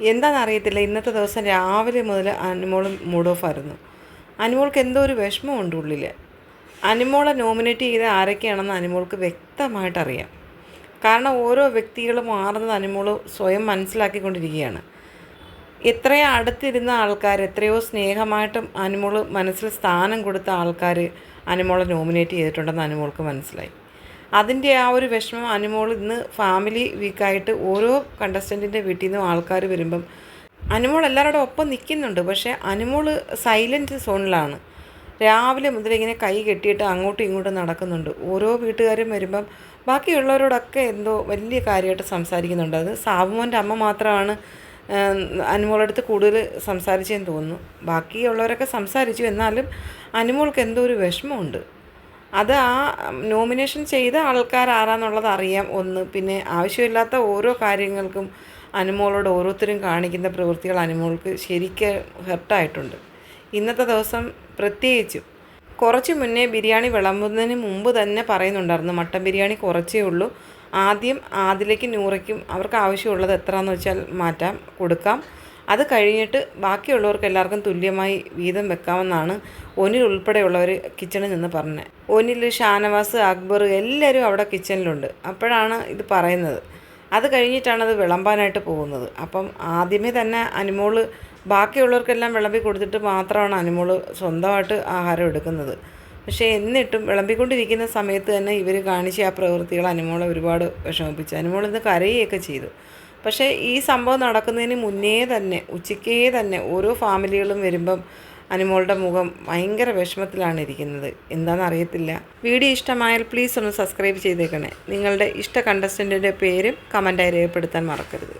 എന്താണെന്നറിയത്തില്ല. ഇന്നത്തെ ദിവസം രാവിലെ മുതൽ അനുമോൾ മൂഡ് ഓഫ് ആയിരുന്നു. അനുമോൾക്ക് എന്തോ ഒരു വിഷമമുണ്ട് ഉള്ളിൽ അനുമോളെ നോമിനേറ്റ് ചെയ്ത ആരൊക്കെയാണെന്ന് അനുമോൾക്ക് വ്യക്തമായിട്ട് അറിയാം കാരണം ഓരോ വ്യക്തികളും മാറുന്നത് അനുമോൾ സ്വയം മനസ്സിലാക്കിക്കൊണ്ടിരിക്കുകയാണ്. എത്രയോ അടുത്തിരുന്ന ആൾക്കാർ എത്രയോ സ്നേഹമായിട്ടും അനുമോൾ മനസ്സിൽ സ്ഥാനം കൊടുത്ത ആൾക്കാർ അനുമോളെ നോമിനേറ്റ് ചെയ്തിട്ടുണ്ടെന്ന് അനുമോൾക്ക് മനസ്സിലായി. അതിന്റെ ആ ഒരു വിഷമം അനുമോൾ ഇന്ന് ഫാമിലി വീക്കായിട്ട് ഓരോ കണ്ടസ്റ്റന്റിന്റെ വീട്ടിൽ നിന്നും ആൾക്കാർ വരുമ്പം അനുമോൾ എല്ലാവരുടെ ഒപ്പം നിൽക്കുന്നുണ്ട്. പക്ഷേ അനുമോൾ സൈലന്റ് സോണിലാണ് രാവിലെ മുതൽ ഇങ്ങനെ കൈ കെട്ടിയിട്ട് അങ്ങോട്ടും ഇങ്ങോട്ടും നടക്കുന്നുണ്ട്. ഓരോ വീട്ടുകാരും വരുമ്പം ബാക്കിയുള്ളവരോടൊക്കെ എന്തോ വലിയ കാര്യമായിട്ട് സംസാരിക്കുന്നുണ്ട്. അത് സാബുമോന്റെ അമ്മ മാത്രമാണ് അനുമോളടുത്ത് കൂടുതൽ സംസാരിച്ചെന്ന് തോന്നുന്നു. ബാക്കിയുള്ളവരൊക്കെ സംസാരിച്ചു. എന്നാലും അനുമോൾക്ക് എന്തോ ഒരു വിഷമമുണ്ട്. അത് ആ നോമിനേഷൻ ചെയ്ത ആൾക്കാർ ആരാന്നുള്ളത് അറിയാം ഒന്ന്. പിന്നെ ആവശ്യമില്ലാത്ത ഓരോ കാര്യങ്ങൾക്കും അനുമോളോട് ഓരോരുത്തരും കാണിക്കുന്ന പ്രവൃത്തികൾ അനുമോൾക്ക് ശരിക്ക് ഹെർട്ടായിട്ടുണ്ട്. ഇന്നത്തെ ദിവസം പ്രത്യേകിച്ചും. കുറച്ച് മുന്നേ ബിരിയാണി വിളമ്പുന്നതിന് മുമ്പ് തന്നെ പറയുന്നുണ്ടായിരുന്നു മട്ടൻ ബിരിയാണി കുറച്ചേ ഉള്ളൂ. ആദ്യം ആദിലേക്കും നൂറയ്ക്കും അവർക്ക് ആവശ്യമുള്ളത് എത്രയാണെന്ന് വെച്ചാൽ മാറ്റാം കൊടുക്കാം. അത് കഴിഞ്ഞിട്ട് ബാക്കിയുള്ളവർക്ക് എല്ലാവർക്കും തുല്യമായി വീതം വെക്കാമെന്നാണ് ഒനിൽ ഉൾപ്പെടെയുള്ളവർ കിച്ചണിൽ നിന്ന് പറഞ്ഞത് ഒനിൽ ഷാനവാസ് അക്ബർ എല്ലാവരും അവിടെ കിച്ചണിലുണ്ട്. അപ്പോഴാണ് ഇത് പറയുന്നത്. അത് കഴിഞ്ഞിട്ടാണ് അത് വിളമ്പാനായിട്ട് പോകുന്നത്. അപ്പം ആദ്യമേ തന്നെ അനുമോൾ ബാക്കിയുള്ളവർക്കെല്ലാം വിളമ്പി കൊടുത്തിട്ട് മാത്രമാണ് അനുമോൾ സ്വന്തമായിട്ട് ആഹാരം എടുക്കുന്നത്. പക്ഷേ എന്നിട്ടും വിളമ്പിക്കൊണ്ടിരിക്കുന്ന സമയത്ത് തന്നെ ഇവർ കാണിച്ച ആ പ്രവൃത്തികൾ അനുമോളെ ഒരുപാട് വിഷമിപ്പിച്ചു. അനുമോൾ കരയുകയൊക്കെ ചെയ്തു. പക്ഷേ ഈ സംഭവം നടക്കുന്നതിന് മുന്നേ തന്നെ ഉച്ചയ്ക്കേ തന്നെ ഓരോ ഫാമിലികളും വരുമ്പം അനുമോളുടെ മുഖം ഭയങ്കര വിഷമത്തിലാണ് ഇരിക്കുന്നത്. എന്താണെന്ന് അറിയത്തില്ല. വീഡിയോ ഇഷ്ടമായാൽ പ്ലീസ് ഒന്ന് സബ്സ്ക്രൈബ് ചെയ്തേക്കണേ. നിങ്ങളുടെ ഇഷ്ട കണ്ടസ്റ്റന്റിന്റെ പേരും കമന്റായി രേഖപ്പെടുത്താൻ മറക്കരുത്.